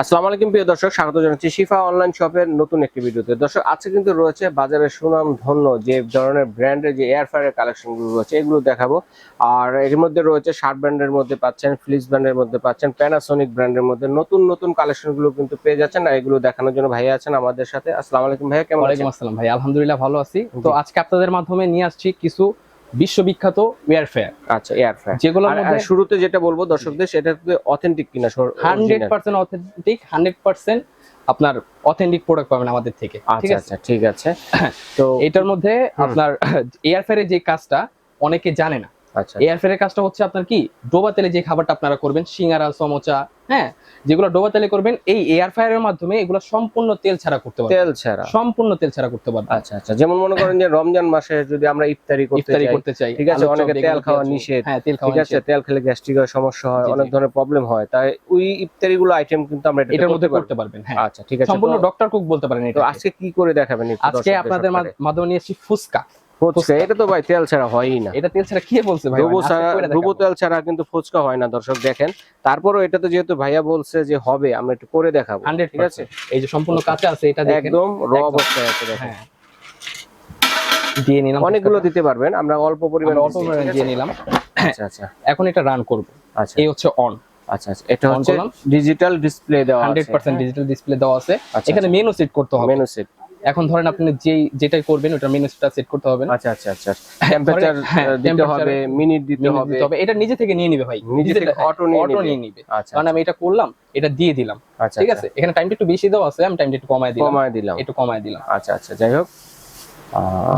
আসসালামু আলাইকুম প্রিয় দর্শক স্বাগত জানাচ্ছি শিফা অনলাইন শপের নতুন একটি ভিডিওতে। দর্শক আজকে কিন্তু রয়েছে বাজারের সুনাম ধন্য যে ধরনের ব্র্যান্ডের যে এয়ার ফায়ারের কালেকশনগুলো রয়েছে এগুলো দেখাবো। আর এর মধ্যে রয়েছে শার্ট ব্র্যান্ডের মধ্যে পাচ্ছেন ফ্লিস ব্র্যান্ডের মধ্যে পাচ্ছেন প্যানাসোনিক ব্র্যান্ডের মধ্যে নতুন নতুন কালেকশনগুলো কিন্তু পেয়ে যাচ্ছেন। আর এগুলো দেখানোর জন্য ভাইয়া আছেন আমাদের সাথে। আসসালামু আলাইকুম ভাইয়া কেমন আছেন? ওয়ালাইকুম আসসালাম ভাই আলহামদুলিল্লাহ ভালো আছি। তো আজকে আপনাদের মাধ্যমে নিয়ে আসছি কিছু বিশ্ববিখ্যাত এয়ারফেয়ার আচ্ছা এয়ার ফায়ার যেগুলোর মধ্যে শুরুতে যেটা বলব দর্শকদের সেটা অথেন্টিক কিনা hundred? Percent authentic hundred percent আপনার অথেন্টিক প্রোডাক্ট পাবেন আমাদের থেকে ঠিক আচ্ছা আছে? আচ্ছা ঠিক আছে। তো এটার মধ্যে আপনার এয়ারফেয়ারের যে কাজটা অনেকে জানে না আচ্ছা এয়ারফেয়ারের কাজটা হচ্ছে আপনার কি? ডোবা তেলে যে খাবারটা আপনারা করবেন সিঙ্গারা সমোচা হ্যাঁ? যেগুলো ডোবা তেলে করবেন এই এয়ার এয়ারফায়ারের মাধ্যমে এগুলো সম্পূর্ণ তেল ছাড়া করতে পারবেন। তেল ছাড়া। সম্পূর্ণ তেল ছাড়া করতে পারবেন। আচ্ছা আচ্ছা। যেমন মনে করেন যে রমজান মাসে যদি আমরা ইফতারি করতে ইফতারি চাই করতে চাই ঠিক আছে, অনেকে তেল খাওয়া। নিষেধ, হ্যাঁ তেল খাওয়া ঠিক আছে নিষেধ। তেল খেলে গ্যাস্ট্রিকের সমস্যা হয় অনেক ধরনের প্রবলেম হয়। তাই ওই ইফতারি গুলো আইটেম কিন্তু আমরা এটার মধ্যে করতে পারবেন হ্যাঁ। আচ্ছা ঠিক আছে সম্পূর্ণ ডক্টর কুক বলতে পারেন এটা আজকে কি করে দেখাবেন আজকে আপনাদের মাধ্যমে নিয়ে এসেছি ফুচকা। ফুচকা এটা তো ভাই তেল ছাড়া হয়ই না। এটা তেল ছাড়া কে বলছে ভাই? ডুবো ছাড়া ডুবো তেল ছাড়া কিন্তু ফুচকা হয় না দর্শক দেখেন। তারপরও এটা তো যেহেতু ভাইয়া বলছে যে হবে আমরা একটু করে দেখাবো ঠিক আছে? এই যে সম্পূর্ণ কাঁচা আছে এটা দেখেন। একদম র অবস্থায় আছে দেখেন। হ্যাঁ। দিয়ে নিলাম অনেকগুলো দিতে পারবেন আমরা অল্প পরিমাণ অল্প পরিমাণে দিয়ে নিলাম। আচ্ছা আচ্ছা। এখন এটা রান করব। আচ্ছা। এই হচ্ছে অন আচ্ছা আচ্ছা। এটা হচ্ছে ডিজিটাল ডিসপ্লে দেওয়া আছে। হান্ড্রেড পার্সেন্ট ডিজিটাল ডিসপ্লে দেওয়া আছে। আচ্ছা, এখানে মেনু সেট করতে হবে। মেনু সেট এখন ধরেন আপনি যেই যেটাই করবেন ওটা মেনু সেটটা সেট করতে হবে আচ্ছা আচ্ছা আচ্ছা টেম্পারেচার হ্যাঁ, দিতে হবে মিনিট দিতে হবে। দিতে হবে। এটা নিজে থেকে নিয়ে নিবে ভাই। নিজে থেকে auto নিয়ে অটো নিয়ে নিবে। আচ্ছা কারণ আমি এটা করলাম এটা দিয়ে দিলাম। আচ্ছা ঠিক আছে? এখানে টাইমটা একটু বেশি দেওয়া আছে আমি টাইমটা একটু কমায় দিলাম। কমায় দিলাম। একটু কমায় দিলাম। আচ্ছা আচ্ছা যাই হোক।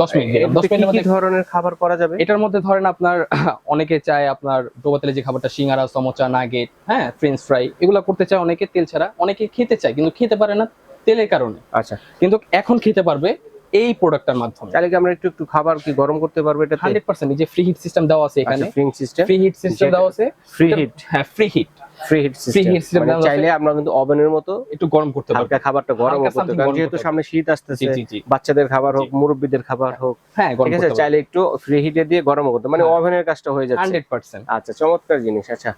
10 মিনিট দিলাম। এর 10 কি কি ধরনের খাবার করা যাবে? এটার মধ্যে ধরেন আপনার অনেকে চায় আপনার ডোবা তেলে যে খাবারটা সিঙ্গারা সমোচা নাগেট হ্যাঁ ফ্রেঞ্চ ফ্রাই এগুলো করতে চায় অনেকে তেল ছাড়া। অনেকে খেতে চায় কিন্তু খেতে পারে না। তেলের কারণে। আচ্ছা। কিন্তু এখন খেতে পারবে এই প্রোডাক্টটার মাধ্যমে। তাহলে কি আমরা একটু একটু খাবার কি গরম করতে পারব এটা হান্ড্রেড পার্সেন্ট যে ফ্রি হিট সিস্টেম দেওয়া আছে এখানে। Free heat system free heat system দেওয়া আছে ফ্রি হিট হ্যাঁ free heat free heat system আছে। চাইলে আমরা কিন্তু ওভেনের মতো একটু গরম করতে পারবে। হালকা খাবারটা গরম করতে কারণ যেহেতু সামনে শীত আসতেছে বাচ্চাদের খাবার হোক মুরব্বীদের খাবার হোক হ্যাঁ ঠিক আছে? চাইলে একটু ফ্রি হিটে দিয়ে গরম করতে মানে হ্যাঁ। ওভেনের কাজটা হয়ে যাচ্ছে। হান্ড্রেড পার্সেন্ট আচ্ছা চমৎকার জিনিস। আচ্ছা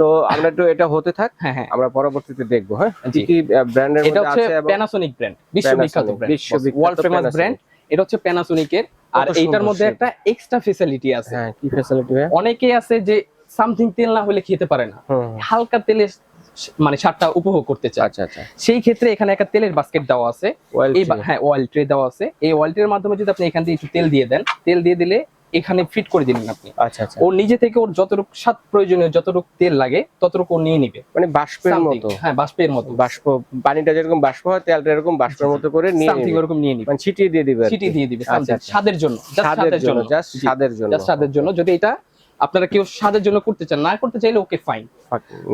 তো আমরা একটু এটা হতে থাক। হ্যাঁ হ্যাঁ। আমরা পরবর্তীতে দেখব হ্যাঁ। কি কি ব্র্যান্ডের এটা মধ্যে হচ্ছে আছে এবং প্যানাসোনিক ব্র্যান্ড বিশ্ববিখ্যাত ব্র্যান্ড ওয়ার্ল্ড ফেমাস ব্র্যান্ড এটা হচ্ছে প্যানাসোনিকের আর এইটার মধ্যে একটা এক্সট্রা ফেসিলিটি আছে। হ্যাঁ কি ফ্যাসিলিটি অনেকেই আছে যে সামথিং তেল না হলে খেতে পারে না। হালকা তেলের মানে স্বাদটা উপভোগ করতে চায়। আচ্ছা আচ্ছা। সেই ক্ষেত্রে এখানে একটা তেলের বাস্কেট দেওয়া আছে। এই হ্যাঁ অয়েল ট্রে দেওয়া আছে। এই অয়েল ট্রের মাধ্যমে যদি আপনি এখান থেকে একটু তেল দিয়ে দেন তেল দিয়ে দিলে এখানে ফিট করে দিলেন আপনি। আচ্ছা আচ্ছা। ওর নিজে থেকে ওর যতটুকু স্বাদ প্রয়োজনীয় যতটুকু তেল লাগে ততটুকু ও নিয়ে নিবে। মানে বাষ্পের মতো। হ্যাঁ বাষ্পের মতো। বাষ্প পানিটা যেরকম বাষ্প হয় তেলটা এরকম বাষ্পের মতো করে নিয়ে সামথিং নিবে। ওরকম নিয়ে নিবে। মানে ছিটিয়ে দিয়ে দিবে ছিটিয়ে দিয়ে দিবে আচ্ছা, আচ্ছা। স্বাদের জন্য স্বাদের জন্য জাস্ট স্বাদের জন্য। Just স্বাদের জন্য। যদি এটা আপনারা কেউ স্বাদের জন্য করতে চান না করতে চাইলে ওকে ফাইন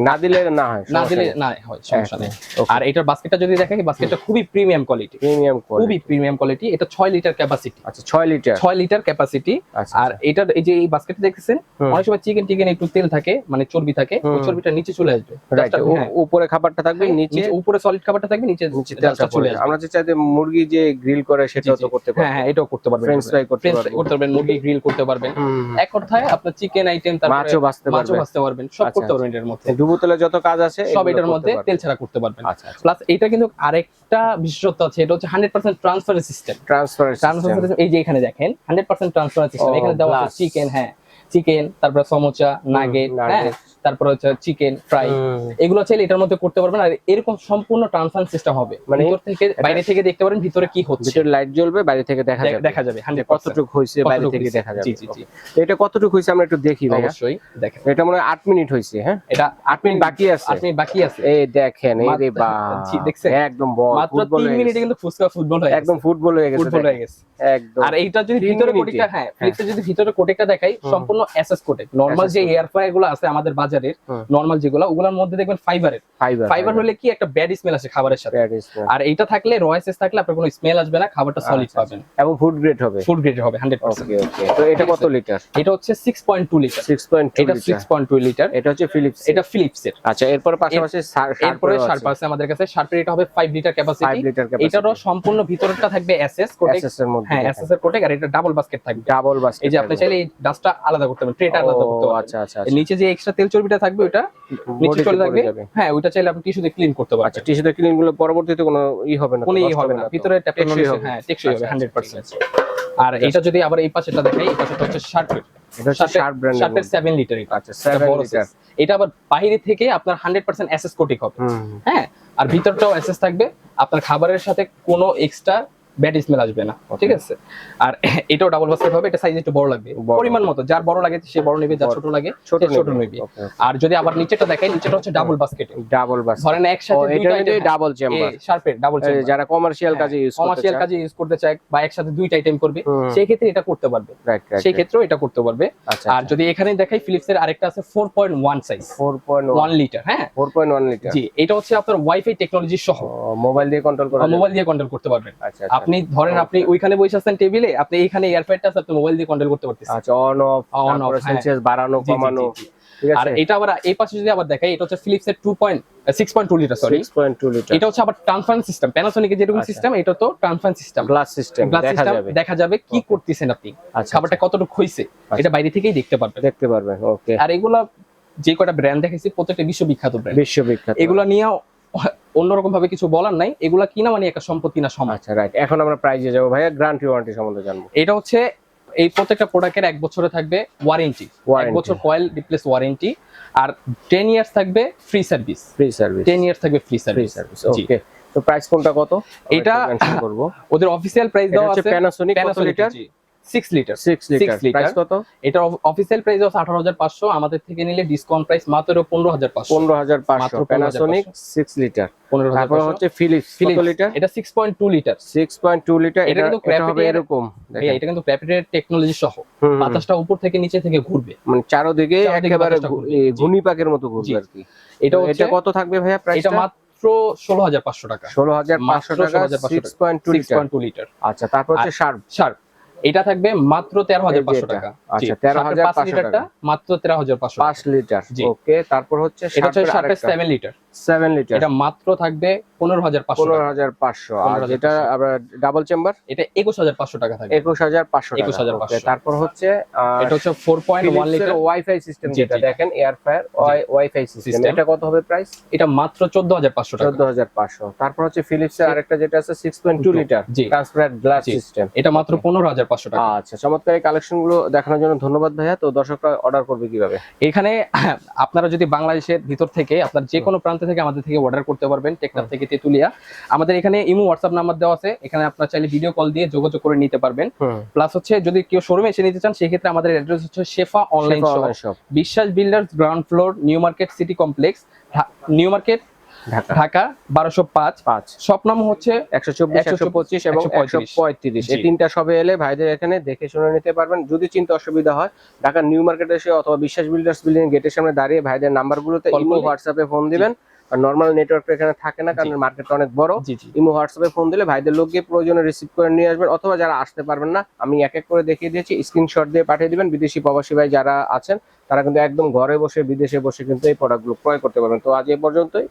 না দিলে না হয় না দিলে না হয় সমস্যা নেই। আর এটার বাস্কেটটা যদি দেখেন বাস্কেটটা খুবই প্রিমিয়াম কোয়ালিটি প্রিমিয়াম খুবই প্রিমিয়াম কোয়ালিটি এটা ছয় লিটার ক্যাপাসিটি আচ্ছা ছয় লিটার ছয় লিটার ক্যাপাসিটি আচ্ছা আর এটার এই যে এই বাস্কেটটা দেখতেছেন অনেক সময় চিকেন টিকেন একটু তেল থাকে মানে চর্বি থাকে ওই চর্বিটা নিচে চলে আসবে। হ্যাঁ, উপরে খাবারটা থাকবে নিচে উপরে সলিড খাবারটা থাকবে নিচে নিচে তেলটা চলে আসবে। আমরা যে চাইতে মুরগি যে গ্রিল করে সেটাও তো করতে হ্যাঁ পারব। হ্যাঁ এটাও করতে পারবেন। ফ্রেঞ্চ ফ্রাই করতে পারবেন মুরগি গ্রিল করতে পারবেন। এক কথায় আপনার চিকেন আইটেম তারপরে মাছও বাঁচতে মাছও ভাজতে পারবেন সব আচ্ছা, করতে পারবেন এটার মধ্যে। ডুবো তেলে যত কাজ আছে সব এটার মধ্যে তেল ছাড়া করতে পারবেন। আচ্ছা আচ্ছা। প্লাস এটা কিন্তু আরেকটা বিশেষত্ব আছে এটা হচ্ছে hundred percent transfer system transfer transfer এই যে এখানে দেখেন হান্ড্রেড পার্সেন্ট ট্রান্সফার সিস্টেম এখানে দেওয়া আছে চিকেন হ্যাঁ। চিকেন তারপরে সমোচা নাগেট হ্যাঁ nugget। হচ্ছে চিকেন ফ্রাই। এগুলো চাইলে এটার মধ্যে করতে পারবেন আর এরকম সম্পূর্ণ ট্রান্সফার সিস্টেম হবে। মানে ভিতর থেকে বাইরে থেকে দেখতে পারেন ভিতরে কি হচ্ছে। ভিতরে লাইট জ্বলবে বাইরে থেকে দেখা যাবে। দেখা যাবে হান্ড্রেড কতটুকু হয়েছে বাইরে থেকে দেখা যাবে। জি জি এটা কতটুকু হয়েছে আমরা একটু দেখি ভাইয়া। অবশ্যই দেখেন। এটা মনে হয় আট মিনিট হয়েছে হ্যাঁ? এটা আট মিনিট বাকি আছে। আট মিনিট বাকি আছে। এই দেখেন এই রে বা দেখছেন? একদম বল মাত্র ফুটবল তিন হয়ে মিনিটে কিন্তু ফুচকা ফুটবল হয়ে একদম ফুটবল হয়ে গেছে ফুটবল হয়ে গেছে। একদম। আর এইটা যদি ভিতরে। কোটিটা হ্যাঁ ফ্লিপসে যদি ভিতরে কোটেকটা দেখাই হুম। সম্পূর্ণ এসএস নরমাল যে এয়ার ফ্রাই গুলো আছে আমাদের বাজারের নরমাল যেগুলো ওগুলোর মধ্যে দেখবেন ফাইবারের ফাইবার হলে কি একটা ব্যাড স্মেল আসে খাবারের সাথে। আর এইটা থাকলে রয়েসেস থাকলে আপনার কোনো স্মেল আসবে না খাবারটা সলিড আচ্ছা, পাবেন। এবং ফুড গ্রেড হবে। ফুড গ্রেড হবে হান্ড্রেড পার্সেন্ট ওকে ওকে তো এটা কত লিটার এটা হচ্ছে সিক্স পয়েন্ট টু লিটার 6.2 এটা litre six point two litre এটা হচ্ছে ফিলিপস এটা ফিলিপসের আচ্ছা এরপর পাশাপাশি এরপরে শার্প আছে। আমাদের কাছে শার্পের এটা হবে ফাইভ লিটার ক্যাপাসিটি এটারও সম্পূর্ণ ভিতরটা থাকবে এসএস কোটেক এসএস এর মধ্যে হ্যাঁ এসএস এর কোটেক আর এটা ডাবল বাস্কেট থাকবে। ডাবল বাস এই যে আপনি চাইলে এই ডাস্টটা আলাদা করতে পারবেন ট্রেটা আলাদা করতে ও, আচ্ছা আচ্ছা নিচে যে এক্সট্রা তেল চর্বিটা থাকবে ওটা নিচে চলে থাকবে। হ্যাঁ ওইটা চাইলে আপনি টিস্যু দিয়ে ক্লিন করতে আচ্ছা ক্লিনগুলো পরবর্তীতে কোনো ই হবে না কোনো ই হবে না ভিতরে টেকসই হবে। হ্যাঁ টেকসই হবে আচ্ছা, হান্ড্রেড ঠিক পার্সেন্ট আছে। আর এটা যদি আবার এই পাশেটা দেখাই এই পাশেটা হচ্ছে শার্পের এটা হচ্ছে শার্প ব্র্যান্ডের শার্পের সেভেন লিটার এটা। আচ্ছা 7 লিটার এটা আবার বাইরে থেকে আপনার হান্ড্রেড পার্সেন্ট অ্যাসেস কোটিং হবে। হ্যাঁ আর ভিতরটাও অ্যাসেস থাকবে। আপনার খাবারের সাথে কোনো এক্সট্রা ব্যাড স্মেল আসবে না ঠিক আছে? আর এটাও ডাবল বাস্কেট হবে এটা সাইজ একটু বড় লাগবে। পরিমাণ মতো যার বড় লাগে সে বড় নেবে যার ছোট লাগে ছোট ছোট নেবে। আর যদি আবার নিচেটা দেখাই নিচেটা হচ্ছে ডাবল বাস্কেট ডাবল বাস ধরেন একসাথে দুইটা item- ডাবল চেম্বার শার্পের ডাবল যারা কমার্শিয়াল কাজে ইউজ করতে কমার্শিয়াল কাজে ইউজ করতে চায় বা একসাথে দুইটা আইটেম করবে সেই ক্ষেত্রে এটা করতে পারবে। সেই ক্ষেত্রেও এটা করতে পারবে। আচ্ছা আর যদি এখানে দেখাই ফিলিপসের আরেকটা আছে four point one size 4.1 one litre হ্যাঁ? 4.1 লিটার জি এটা হচ্ছে আপনার ওয়াইফাই টেকনোলজি সহ। মোবাইল দিয়ে কন্ট্রোল করা মোবাইল দিয়ে কন্ট্রোল করতে পারবেন। আচ্ছা আচ্ছা। আপনি ধরেন আপনি ওইখানে বসে আছেন টেবিলে আপনি এইখানে এয়ারফাইটটা আছে আপনি মোবাইল দিয়ে কন্ট্রোল করতে পারতেছেন। আচ্ছা on off on off. Celsius বাড়ানো কমানো। আর এটা আবার এই পাশে যদি আবার দেখাই এটা হচ্ছে six point two litre sorry 6.2 litre এটা হচ্ছে আবার ট্রান্সফারেন্স সিস্টেম প্যানাসোনিকের যেরকম আচ্ছা। সিস্টেম এটা তো ট্রান্সফারেন্স সিস্টেম গ্লাস সিস্টেম দেখা যাবে। দেখা যাবে কি করতেছেন আপনি আচ্ছা খাবারটা কতটুকু হইছে এটা বাইরে থেকেই দেখতে পারবেন। আচ্ছা, দেখতে পারবেন ওকে আর এগুলা যে কটা ব্র্যান্ড দেখেছি প্রত্যেকটা বিশ্ববিখ্যাত ব্র্যান্ড বিশ্ববিখ্যাত। এগুলা নিয়ে অন্যরকম ভাবে কিছু বলার নাই। এগুলা কিনা মানে একটা সম্পত্তি না সমাজ। আচ্ছা রাইট এখন আমরা প্রাইজে যাব ভাইয়া গ্যারান্টি ওয়ারেন্টি সম্বন্ধে জানব। এটা হচ্ছে এই প্রত্যেকটা প্রোডাক্টের এক বছরে থাকবে ওয়ারেন্টি এক বছর কয়েল রিপ্লেস ওয়ারেন্টি আর টেন ইয়ার্স থাকবে free service free service ten years থাকবে ফ্রি সার্ভিস সার্ভিস। ওকে তো প্রাইস কোনটা কত? এটা- করব। ওদের অফিসিয়াল প্রাইস দেওয়া আছে প্যানাসোনিক কত litre six litre 6 litre price কত? এটা অফিসিয়াল প্রাইস আছে আঠারো হাজার পাঁচশো। আমাদের থেকে নিলে ডিসকাউন্ট প্রাইস মাত্র পনেরো হাজার পাঁচশো। 15500 মাত্র প্যানাসোনিক 6 লিটার পনেরো হাজার তারপর হচ্ছে ফিলিপস কত লিটার এটা six point two litre 6.2 litre এটা এটা কিন্তু এটা হবে এরকম এটা কিন্তু টেকনোলজি সহ। বাতাসটা উপর থেকে নিচে থেকে ঘুরবে। মানে চারোদিকে একেবারে। ঘূর্ণি পাকের মতো ঘুরবে আর কি। এটা এটা কত থাকবে ভাইয়া এটা প্রাইসটা মাত্র ষোলো হাজার পাঁচশো টাকা। 16500 মাত্র টাকা 16,500 টাকা। সিক্স পয়েন্ট টু লিটার আচ্ছা তারপর হচ্ছে শার্প শার্প এটা থাকবে মাত্র তেরো হাজার পাঁচশো টাকা। আচ্ছা তেরো হাজার 13,500 লিটারটা মাত্র তেরো হাজার পাঁচশো পাঁচ লিটার। ওকে তারপর হচ্ছে এটা হচ্ছে শার্পের সেভেন লিটার 7 লিটার এটা মাত্র থাকবে পনেরো হাজার পাঁচশো টাকা। 15500 আর 15,500 যেটা আবার ডাবল চেম্বার এটা একুশ হাজার পাঁচশো টাকা থাকবে। 21500 টাকা। 21,500 Okay, তারপর হচ্ছে এটা হচ্ছে four point one litre wifi system যেটা দেখেন এয়ার ফায়ার ওয়াইফাই সিস্টেম এটা কত হবে প্রাইস এটা মাত্র চোদ্দ হাজার পাঁচশো টাকা। 14500 তারপর হচ্ছে ফিলিপস এর আরেকটা যেটা আছে 6.2 লিটার ট্রান্সপারেন্ট গ্লাস সিস্টেম এটা মাত্র পনেরো হাজার পাঁচশো টাকা। আচ্ছা চমৎকার এই কালেকশনগুলো দেখানোর জন্য ধন্যবাদ ভাইয়া। তো দর্শকরা অর্ডার করবে কীভাবে? এখানে আপনারা যদি বাংলাদেশের ভিতর থেকে আপনার যে কোনো প্রান্ত থেকে আমাদের থেকে অর্ডার করতে পারবেন টেকনাফ থেকে তেতুলিয়া। আমাদের এখানে ইমো হোয়াটসঅ্যাপ নাম্বার দেওয়া আছে এখানে আপনার চাইলে ভিডিও কল দিয়ে যোগাযোগ করে নিতে পারবেন। প্লাস হচ্ছে যদি কেউ শোরুমে এসে নিতে চান সেক্ষেত্রে আমাদের অ্যাড্রেস হচ্ছে Shefa online shop Biswas builders ground floor New Market city complex New Market Dhaka. বারোশো পাঁচ। পাঁচ। সব নাম হচ্ছে একশো চব্বিশ একশো পঁচিশ এবং একশো পঁয়ত্রিশ। এই তিনটা সবে এলে ভাইদের এখানে দেখে শুনে নিতে পারবেন। যদি চিন্তা অসুবিধা হয় ঢাকা নিউ মার্কেট এসে অথবা বিশ্বাস বিল্ডার্স বিল্ডিং গেটের সামনে দাঁড়িয়ে ভাইদের নাম্বারগুলোতে ইমো হোয়াটসঅ্যাপে ফোন দিবেন। আর নর্মাল নেটওয়ার্ক এখানে থাকে না কারণ মার্কেটটা অনেক বড়। ইমো হোয়াটসঅ্যাপে ফোন দিলে ভাইদের লোক গিয়ে প্রয়োজনে রিসিভ করে নিয়ে আসবেন অথবা যারা আসতে পারবেন না আমি এক এক করে দেখিয়ে দিয়েছি স্ক্রিনশট দিয়ে পাঠিয়ে দিবেন। বিদেশি প্রবাসী ভাই যারা আছেন তারা কিন্তু একদম ঘরে বসে বিদেশে বসে কিন্তু এই প্রোডাক্টগুলো ক্রয় করতে পারবেন। তো আজ এ পর্যন্তই